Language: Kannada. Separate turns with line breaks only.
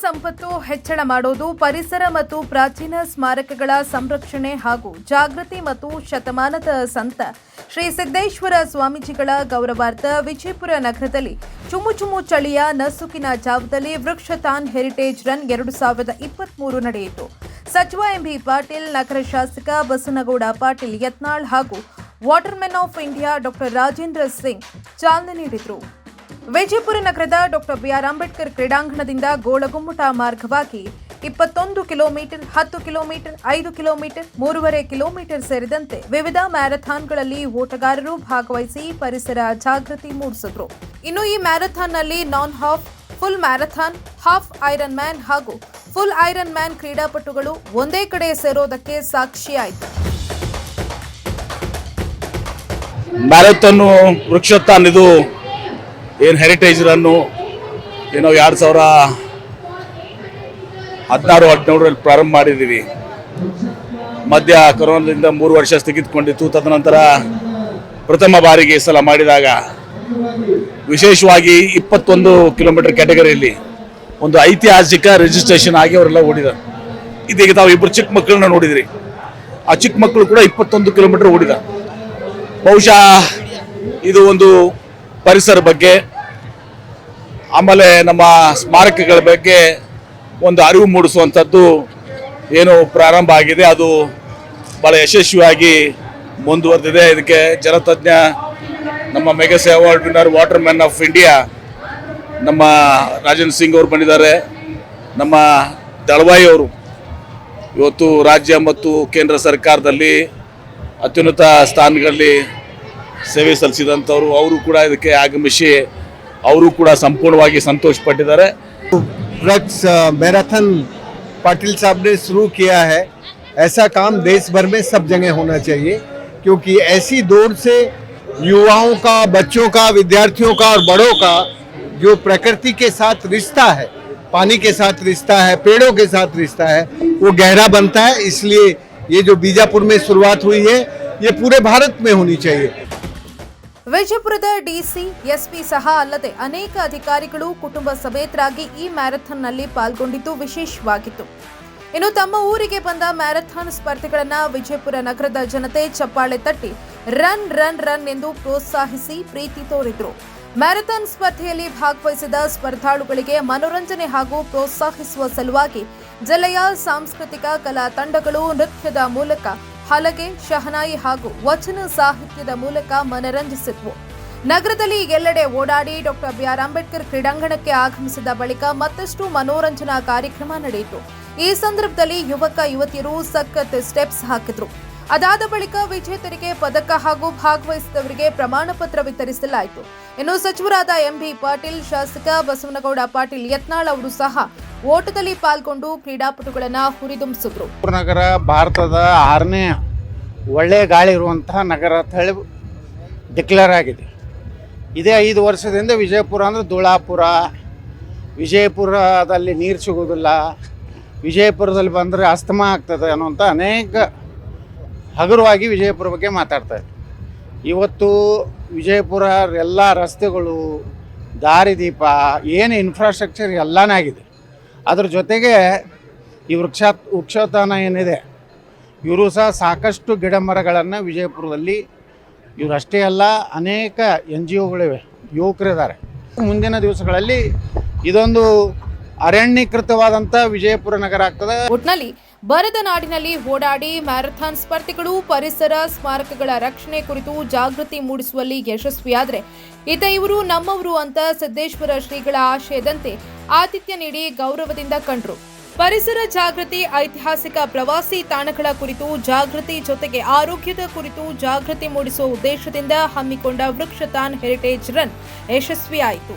ಸಂಪತ್ತು ಹೆಚ್ಚಳ ಮಾಡೋದು ಪರಿಸರ ಮತ್ತು ಪ್ರಾಚೀನ ಸ್ಮಾರಕಗಳ ಸಂರಕ್ಷಣೆ ಹಾಗೂ ಜಾಗೃತಿ ಮತ್ತು ಶತಮಾನದ ಸಂತ. ಶ್ರೀ ಸಿದ್ದೇಶ್ವರ ಸ್ವಾಮೀಜಿಗಳ ಗೌರವಾರ್ಥ ವಿಜಯಪುರ ನಗರದಲ್ಲಿ ಚುಮು ಚುಮು ಚಳಿಯ ನಸುಕಿನ ಜಾವದಲ್ಲಿ ವೃಕ್ಷತಾನ್ ಹೆರಿಟೇಜ್ ರನ್ ಎರಡು ಸಾವಿರದ ಇಪ್ಪತ್ಮೂರು ನಡೆಯಿತು. ಸಚಿವ ಎಂಬಿ ಪಾಟೀಲ್, ನಗರ ಶಾಸಕ ಬಸನಗೌಡ ಪಾಟೀಲ್, ಯತ್ನಾಳ್ ಹಾಗೂ watermen of India doctor Rajendra Singh ಚಾಲನೆ ನೀಡಿದರು. ವಿಜಯಪುರ ನಗರದ ಡಾಕ್ಟರ್ ಬಿಆರ್ ಅಂಬೇಡ್ಕರ್ ಕ್ರೀಡಾಂಗಣದಿಂದ ಗೋಳಗುಮ್ಮಟ ಮಾರ್ಗವಾಗಿ ಇಪ್ಪತ್ತೊಂದು ಕಿಲೋಮೀಟರ್, ಹತ್ತು ಕಿಲೋಮೀಟರ್, ಐದು ಕಿಲೋಮೀಟರ್, ಮೂರುವರೆ ಕಿಲೋಮೀಟರ್ ಸೇರಿದಂತೆ ವಿವಿಧ ಮ್ಯಾರಥಾನ್ಗಳಲ್ಲಿ ಓಟಗಾರರು ಭಾಗವಹಿಸಿ ಪರಿಸರ ಜಾಗೃತಿ ಮೂಡಿಸಿದ್ರು. ಇನ್ನು ಈ ಮ್ಯಾರಥಾನ್ನಲ್ಲಿ ನಾನ್ half, full marathon, half ironman ಹಾಗೂ ಫುಲ್ ಐರನ್ ಮ್ಯಾನ್ ಕ್ರೀಡಾಪಟುಗಳು ಒಂದೇ ಕಡೆ ಸೇರೋದಕ್ಕೆ ಸಾಕ್ಷಿಯಾಯಿತು.
ಮ್ಯಾರಥಾನ್ ವೃಕ್ಷೋತ್ಥಾನ್ ಇದು ಏನು ಹೆರಿಟೇಜ್ ರನ್ನು? ಏನೋ ಎರಡು ಸಾವಿರ ಹದಿನಾರು, ಹದಿನೇಳರಲ್ಲಿ ಪ್ರಾರಂಭ ಮಾಡಿದ್ದೀವಿ. ಮಧ್ಯ ಕೊರೋನಾದಿಂದ ಮೂರು ವರ್ಷ ಸ್ಥಗಿತಗೊಂಡಿತ್ತು ತದನಂತರ ಪ್ರಥಮ ಬಾರಿಗೆ ಈ ಸಲ ಮಾಡಿದಾಗ ವಿಶೇಷವಾಗಿ ಇಪ್ಪತ್ತೊಂದು ಕಿಲೋಮೀಟರ್ ಕ್ಯಾಟಗರಿಯಲ್ಲಿ ಒಂದು ಐತಿಹಾಸಿಕ ರಿಜಿಸ್ಟ್ರೇಷನ್ ಆಗಿ ಅವರೆಲ್ಲ ಓಡಿದ್ದಾರೆ ಇದೀಗ ತಾವು ಇಬ್ಬರು ಚಿಕ್ಕ ಮಕ್ಕಳನ್ನ ನೋಡಿದ್ರಿ. ಆ ಚಿಕ್ಕ ಮಕ್ಕಳು ಕೂಡ ಇಪ್ಪತ್ತೊಂದು ಕಿಲೋಮೀಟರ್ ಓಡಿದ. ಬಹುಶಃ ಇದು ಒಂದು ಪರಿಸರ ಬಗ್ಗೆ, ಆಮೇಲೆ ನಮ್ಮ ಸ್ಮಾರಕಗಳ ಬಗ್ಗೆ ಒಂದು ಅರಿವು ಮೂಡಿಸುವಂಥದ್ದು ಏನು ಪ್ರಾರಂಭ ಆಗಿದೆ. ಅದು ಭಾಳ ಯಶಸ್ವಿಯಾಗಿ ಮುಂದುವರೆದಿದೆ. ಇದಕ್ಕೆ ಜನತಜ್ಞ, ನಮ್ಮ Magsaysay award winner water man of India, ನಮ್ಮ ರಾಜೇಂದ್ರ ಸಿಂಗ್ ಅವರು ಬಂದಿದ್ದಾರೆ. ನಮ್ಮ ದಳವಾಯಿ ಅವರು ಇವತ್ತು ರಾಜ್ಯ ಮತ್ತು ಕೇಂದ್ರ ಸರ್ಕಾರದಲ್ಲಿ ಅತ್ಯುನ್ನತ ಸ್ಥಾನಗಳಲ್ಲಿ ಸೇವೆ ಸಲ್ಲಿಸಿದಂಥವ್ರು ಅವರು ಕೂಡ ಇದಕ್ಕೆ ಆಗಮಿಸಿ ಅವರು ಕೂಡ ಸಂಪೂರ್ಣವಾಗಿ ಸಂತೋಷ ಪಟ್ಟಿದ್ದಾರೆ
वृक्ष मैराथन पाटिल साहब ने शुरू किया है ऐसा काम देश भर में सब जगह होना चाहिए क्योंकि ऐसी दौड़ से युवाओं का बच्चों का विद्यार्थियों का और बड़ों का जो प्रकृति के साथ रिश्ता है पानी के साथ रिश्ता है पेड़ों के साथ रिश्ता है वो गहरा बनता है इसलिए ये जो बीजापुर में शुरुआत हुई है ये पूरे भारत में होनी चाहिए
ವಿಜಯಪುರದ ಡಿಸಿ, ಎಸ್ಪಿ ಸಹ ಅಲ್ಲದೆ ಅನೇಕ ಅಧಿಕಾರಿಗಳು ಕುಟುಂಬ ಸಮೇತರಾಗಿ ಈ ಮ್ಯಾರಥಾನ್ನಲ್ಲಿ ಪಾಲ್ಗೊಂಡಿದ್ದು ವಿಶೇಷವಾಗಿತ್ತು. ಇನ್ನು ತಮ್ಮ ಊರಿಗೆ ಬಂದ ಮ್ಯಾರಥಾನ್ ಸ್ಪರ್ಧೆಗಳನ್ನ ವಿಜಯಪುರ ನಗರದ ಜನತೆ ಚಪ್ಪಾಳೆ ತಟ್ಟಿ ರನ್ ರನ್ ರನ್ ಎಂದು ಪ್ರೋತ್ಸಾಹಿಸಿ ಪ್ರೀತಿ ತೋರಿದರು. ಮ್ಯಾರಥಾನ್ ಸ್ಪರ್ಧೆಯಲ್ಲಿ ಭಾಗವಹಿಸಿದ ಸ್ಪರ್ಧಾಳುಗಳಿಗೆ ಮನೋರಂಜನೆ ಹಾಗೂ ಪ್ರೋತ್ಸಾಹಿಸುವ ಸಲುವಾಗಿ ಜಿಲ್ಲೆಯ ಸಾಂಸ್ಕೃತಿಕ ಕಲಾ ತಂಡಗಳು ನೃತ್ಯದ ಮೂಲಕ ಹಲಗೆ, ಶಹನಾಯಿ ಹಾಗೂ ವಚನ ಸಾಹಿತ್ಯದ ಮೂಲಕ ಮನರಂಜಿಸಿದ್ವು. ನಗರದಲ್ಲಿ ಎಲ್ಲೆಡೆ ಓಡಾಡಿ ಡಾಕ್ಟರ್ ಬಿ. ಆರ್. ಅಂಬೇಡ್ಕರ್ ಕ್ರೀಡಾಂಗಣಕ್ಕೆ ಆಗಮಿಸಿದ ಬಳಿಕ ಮತ್ತಷ್ಟು ಮನೋರಂಜನಾ ಕಾರ್ಯಕ್ರಮ ನಡೆಯಿತು. ಈ ಸಂದರ್ಭದಲ್ಲಿ ಯುವಕ, ಯುವತಿಯರು ಸಖತ್ ಸ್ಟೆಪ್ಸ್ ಹಾಕಿದ್ರು. ಅದಾದ ಬಳಿಕ ವಿಜೇತರಿಗೆ ಪದಕ ಹಾಗೂ ಭಾಗವಹಿಸಿದವರಿಗೆ ಪ್ರಮಾಣ ಪತ್ರ ವಿತರಿಸಲಾಯಿತು. ಇನ್ನು ಸಚಿವರಾದ ಎಂಬಿ ಪಾಟೀಲ್, ಶಾಸಕ ಬಸವನಗೌಡ ಪಾಟೀಲ್ ಯತ್ನಾಳ್ ಅವರು ಸಹ ಓಟದಲ್ಲಿ ಪಾಲ್ಗೊಂಡು ಕ್ರೀಡಾಪಟುಗಳನ್ನ ಹುರಿದುಂಬಿಸಿದ್ರು.
ನಗರ ಭಾರತದ ಆರನೇ ಒಳ್ಳೆಯ ಗಾಳಿ ಇರುವಂತಹ ನಗರ ತಳಿ ಹೇಳಿ ಡಿಕ್ಲೇರ್ ಆಗಿದೆ. ಇದೇ ಐದು ವರ್ಷದಿಂದ ವಿಜಯಪುರ ಅಂದರೆ ದುಳಾಪುರ, ವಿಜಯಪುರದಲ್ಲಿ ನೀರು ಸಿಗೋದಿಲ್ಲ ವಿಜಯಪುರದಲ್ಲಿ ಬಂದರೆ ಅಸ್ತಮ ಆಗ್ತದೆ ಅನ್ನುವಂಥ ಅನೇಕ ಹಗುರವಾಗಿ ವಿಜಯಪುರ ಬಗ್ಗೆ ಮಾತಾಡ್ತಾರೆ ಇವತ್ತು ವಿಜಯಪುರ ಎಲ್ಲ ರಸ್ತೆಗಳು ದಾರಿದೀಪ ಏನು ಇನ್ಫ್ರಾಸ್ಟ್ರಕ್ಚರ್ ಎಲ್ಲನೇ ಆಗಿದೆ. ಅದ್ರ ಜೊತೆಗೆ ಈ ವೃಕ್ಷ ವೃಕ್ಷೋತ್ಥಾನ ಏನಿದೆ, ಇವರು ಸಹ ಸಾಕಷ್ಟು ಗಿಡ ಮರಗಳನ್ನು ವಿಜಯಪುರದಲ್ಲಿ ಇವರಷ್ಟೇ ಅಲ್ಲ, ಅನೇಕ ಎನ್ ಜಿ ಒಗಳಿವೆ, ಯುವಕರಿದ್ದಾರೆ. ಮುಂದಿನ ದಿವಸಗಳಲ್ಲಿ ಇದೊಂದು ಅರಣ್ಯೀಕೃತವಾದಂಥ ವಿಜಯಪುರ ನಗರ ಆಗ್ತದೆ.
ಒಟ್ನಲ್ಲಿ ಬರದ ನಾಡಿನಲ್ಲಿ ಓಡಾಡಿ ಮ್ಯಾರಥಾನ್ ಸ್ಪರ್ಧಿಗಳು ಪರಿಸರ ಸ್ಮಾರಕಗಳ ರಕ್ಷಣೆ ಕುರಿತು ಜಾಗೃತಿ ಮೂಡಿಸುವಲ್ಲಿ ಯಶಸ್ವಿಯಾದರೆ ಇತ ಇವರು ನಮ್ಮವರು ಅಂತ ಸಿದ್ದೇಶ್ವರ ಶ್ರೀಗಳ ಆಶಯದಂತೆ ಆತಿಥ್ಯ ನೀಡಿ ಗೌರವದಿಂದ ಕಂಡ್ರು. ಪರಿಸರ ಜಾಗೃತಿ, ಐತಿಹಾಸಿಕ ಪ್ರವಾಸಿ ತಾಣಗಳ ಕುರಿತು ಜಾಗೃತಿ ಜೊತೆಗೆ ಆರೋಗ್ಯದ ಕುರಿತು ಜಾಗೃತಿ ಮೂಡಿಸುವ ಉದ್ದೇಶದಿಂದ ಹಮ್ಮಿಕೊಂಡ ವೃಕ್ಷತಾನ್ ಹೆರಿಟೇಜ್ ರನ್ ಯಶಸ್ವಿಯಾಯಿತು.